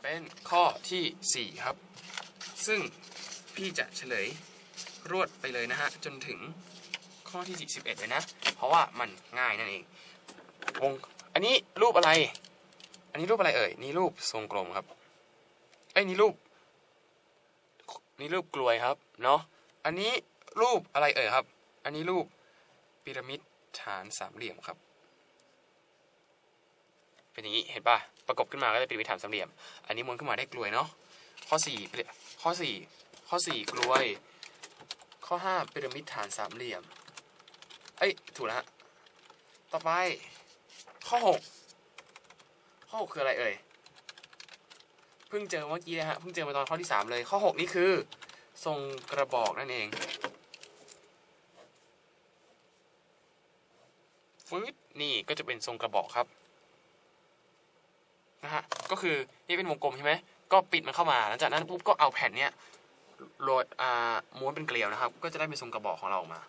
เป็นข้อที่ 4 ครับ ซึ่งพี่จะเฉลยรวดไปเลยนะฮะ จนถึงข้อที่ 41 เลยนะ เพราะว่ามันง่ายนั่นเองวงอันนี้รูปอะไร อันนี้รูปอะไรเอ่ย นี่รูปทรงกลมครับเอ้ยนี่รูป นี่รูปกลวยครับ เนาะ อันนี้รูปอะไรเอ่ยครับ อันนี้รูปพีระมิดฐานสามเหลี่ยมครับ เป็นอย่างนี้เห็นปะประกบขึ้นมาก็จะเป็นพีระมิดฐานสามเหลี่ยม อันนี้ม้วนขึ้นมาได้กลวยเนาะข้อสี่ข้อสี่ข้อสี่กลวย ข้อห้าพีระมิดฐานสามเหลี่ยม เอ้ยถูกแล้วฮะต่อไป ข้อหกข้อหกคืออะไรเอ่ยเพิ่งเจอเมื่อกี้นะฮะเพิ่งเจอมาตอนข้อที่สามเลย ข้อหกนี่คือ ทรงกระบอกนั่นเองฟืดนี่ก็จะเป็นทรงกระบอกครับ นะฮะก็คือนี่เป็นวงกลมใช่ไหมก็ปิดมันเข้ามาหลังจากนั้นปุ๊บก็เอาแผ่นเนี้ยโรยอ่าม้วนเป็นเกลียวนะครับ ก็จะได้เป็นทรงกระบอกของเราออกมา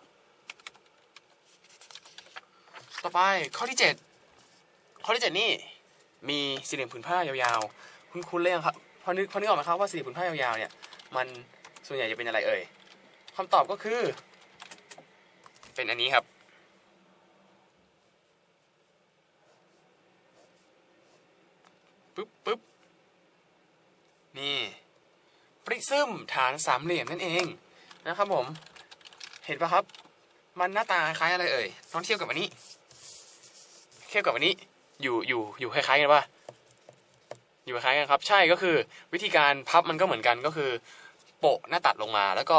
ต่อไปข้อที่เจ็ดข้อที่เจ็ดนี่มีสี่เหลี่ยมผืนผ้ายาวๆ คุณคุณเรื่องครับพอนึกพอนึกออกไหมครับว่าสี่เหลี่ยมผืนผ้ายาวๆเนี่ยมันส่วนใหญ่จะเป็นอะไรเอ่ยคำตอบก็คือ เป็นอันนี้ครับปึ๊บนี่ ปริ ซึมฐานสามเหลี่ยมนั่นเองนะครับผม เห็นปะครับ มันหน้าตาคล้ายอะไรเอ่ยลองเทียบกับอันนี้เทียบกับอันนี้ อยู่อยู่อยู่คล้ายๆกันปะอยู่คล้ายกันครับ ใช่ก็คือวิธีการพับมันก็เหมือนกันก็คือ โปะหน้าตัดลงมาแล้วก็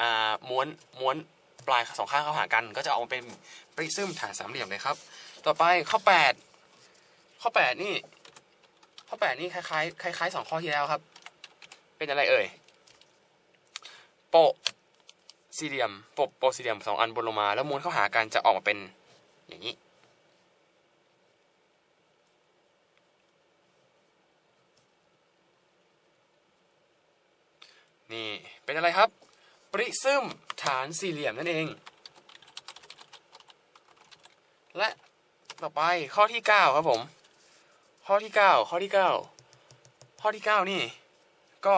อ่าม้วนม้วนปลายสองข้างเข้าหากัน ก็จะออกมาเป็นปริซึมฐานสามเหลี่ยมเลยครับ ต่อไปข้อแปดข้อแปดนี่ ข้อแปดนี่คล้ายๆคล้ายๆสองข้อที่แล้วครับ เป็นอะไรเอ่ย โปะสี่เหลี่ยมโปะโปะสี่เหลี่ยมสองอันบนลงมาแล้วม้วนเข้าหากันจะออกมาเป็นอย่างนี้ นี่เป็นอะไรครับ ปริซึมฐานสี่เหลี่ยมนั่นเอง และต่อไปข้อที่เก้าครับผม ข้อที่เก้าข้อที่เก้าข้อที่เก้านี่ ก็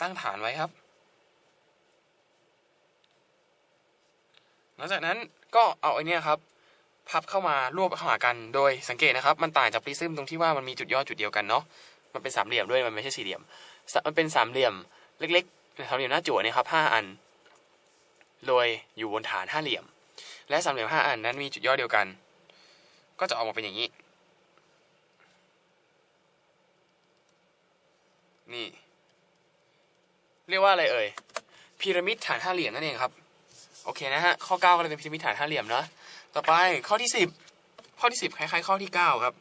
ตั้งฐานไว้ครับ หลังจากนั้นก็เอาไอเนี้ยครับ พับเข้ามารวบเข้าหากันโดยสังเกตนะครับ มันต่างจากปริซึมตรงที่ว่ามันมีจุดยอดจุดเดียวกันเนาะมันเป็นสามเหลี่ยมด้วยมันไม่ใช่สี่เหลี่ยม มันเป็นสามเหลี่ยมเล็กๆสามเหลี่ยมหน้าจั่วเนี่ยครับห้าอันโดยอยู่บนฐานห้าเหลี่ยม และสามเหลี่ยมห้าอันนั้นมีจุดยอดเดียวกัน ก็จะออกมาเป็นอย่างนี้ นี่ เรียกว่าอะไรเอ่ยพีระมิดฐานห้าเหลี่ยมนั่นเองครับ โอเคนะฮะข้อเก้าก็เลยเป็นพีระมิดฐานห้าเหลี่ยมเนาะต่อไปข้อที่สิบข้อที่สิบคล้ายๆข้อที่เก้าครับ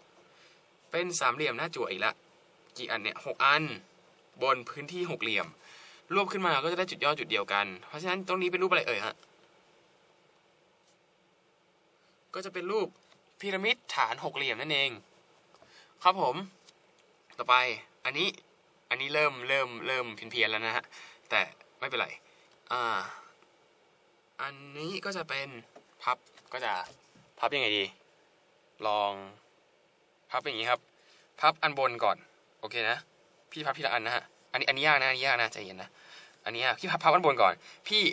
เป็นสามเหลี่ยมหน้าจั่วอีกละกี่อันเนี่ยหกอัน บนพื้นที่หกเหลี่ยม รวบขึ้นมาก็จะได้จุดยอดจุดเดียวกัน เพราะฉะนั้นตรงนี้เป็นรูปอะไรเอ่ยฮะก็จะเป็นรูปพีระมิดฐานหกเหลี่ยมนั่นเอง ครับผม ต่อไปอันนี้ อันนี้เริ่มเริ่มเริ่มเพี้ยนๆแล้วนะฮะ แต่ไม่เป็นไร อ่า อันนี้ก็จะเป็นพับ ก็จะพับยังไงดี ลอง พับอย่างนี้ครับ พับอันบนก่อน โอเคนะ พี่พับทีละอันนะฮะ อันนี้อันนี้ยากนะ อันนี้ยากนะใจเย็นนะ อันนี้ยากพี่พับพับอันบนก่อน พี่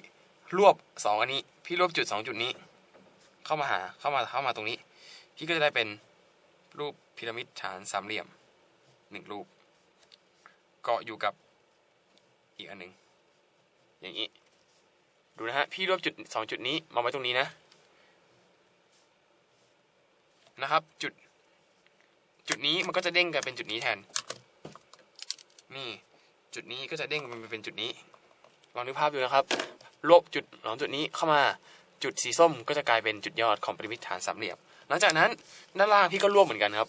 รวบสองอันนี้ พี่รวบจุดสองจุดนี้ เข้ามาหา เข้ามาเข้ามาตรงนี้ พี่ก็จะได้เป็นรูปพีระมิดฐานสามเหลี่ยมหนึ่งรูป เกาะอยู่กับอีกอันหนึ่งอย่างนี้ ดูนะฮะ พี่รวบจุดสองจุดนี้มาไว้ตรงนี้นะ นะครับ จุด จุดนี้มันก็จะเด้งกันเป็นจุดนี้แทน นี่ จุดนี้ก็จะเด้งมันเป็นจุดนี้ ลองนึกภาพดูนะครับลบจุดสองจุดนี้เข้ามาจุดสีส้มก็จะกลายเป็นจุดยอดของพีระมิดฐานสามเหลี่ยม หลังจากนั้นด้านล่างพี่ก็รวบเหมือนกันครับ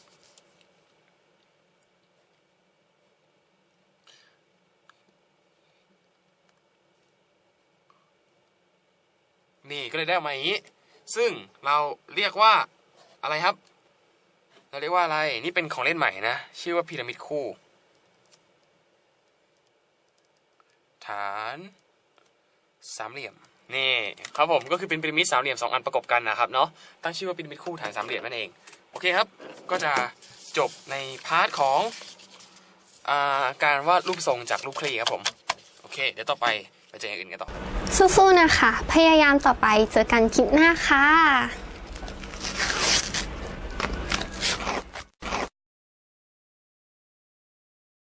นี่ก็เลยได้ออกมาอย่างนี้ ซึ่งเราเรียกว่าอะไรครับ เราเรียกว่าอะไรนี่เป็นของเล่นใหม่นะ ชื่อว่าพีระมิดคู่ ฐานสามเหลี่ยมนี่ครับผมก็คือเป็นพีระมิดสามเหลี่ยมสองอันประกบกันนะครับเนาะตั้งชื่อว่าพีระมิดคู่ฐานสามเหลี่ยมนั่นเองโอเคครับ ก็จะจบในพาร์ทของอาการวาดรูปทรงจากรูปคลี่ครับผม โอเค เดี๋ยวต่อไปไปเจออย่างอื่นกันต่อ สู้ๆนะคะ พยายามต่อไปเจอกันคลิปหน้าค่ะ